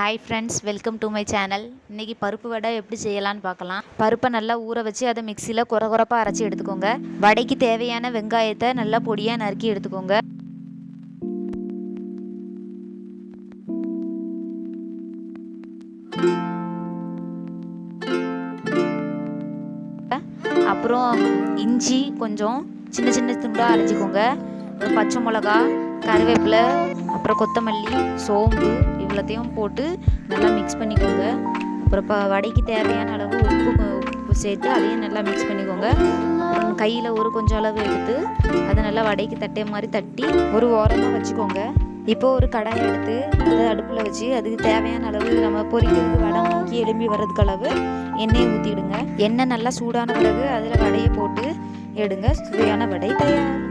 Hi friends welcome to my channel இன்றைக்கி பருப்பு வடை எப்படி செய்யலான்னு பார்க்கலாம். பருப்பை நல்லா ஊற வச்சு அதை மிக்சியில் குறை குறைப்பாக அரைச்சி எடுத்துக்கோங்க. வடைக்கு தேவையான வெங்காயத்தை நல்லா பொடியாக நறுக்கி எடுத்துக்கோங்க. அப்புறம் இஞ்சி கொஞ்சம் சின்ன சின்ன துண்டாக அரைச்சிக்கோங்க. பச்சை மிளகா கருவேப்பிலை அப்புறம் கொத்தமல்லி சோம்பு இவ்வளோத்தையும் போட்டு நல்லா மிக்ஸ் பண்ணிக்கோங்க. அப்புறம் இப்போ வடைக்கு தேவையான அளவு உப்பு உப்பு சேர்த்து அதையும் நல்லா மிக்ஸ் பண்ணிக்கோங்க. அப்புறம் கையில் ஒரு கொஞ்சம் அளவு எடுத்து அதை நல்லா வடைக்கு தட்டை மாதிரி தட்டி ஒரு ஓரமாக வச்சுக்கோங்க. இப்போ ஒரு கடாயை எடுத்து அதை அடுப்பில் வச்சு அதுக்கு தேவையான அளவு நம்ம பொரிக்கிறதுக்கு வடை நோக்கி எலும்பி வர்றதுக்கு அளவு எண்ணெயை ஊற்றிடுங்க எண்ணெய் நல்லா சூடான பிறகு அதில் வடையை போட்டு எடுங்க. சுவையான வடை. தயார்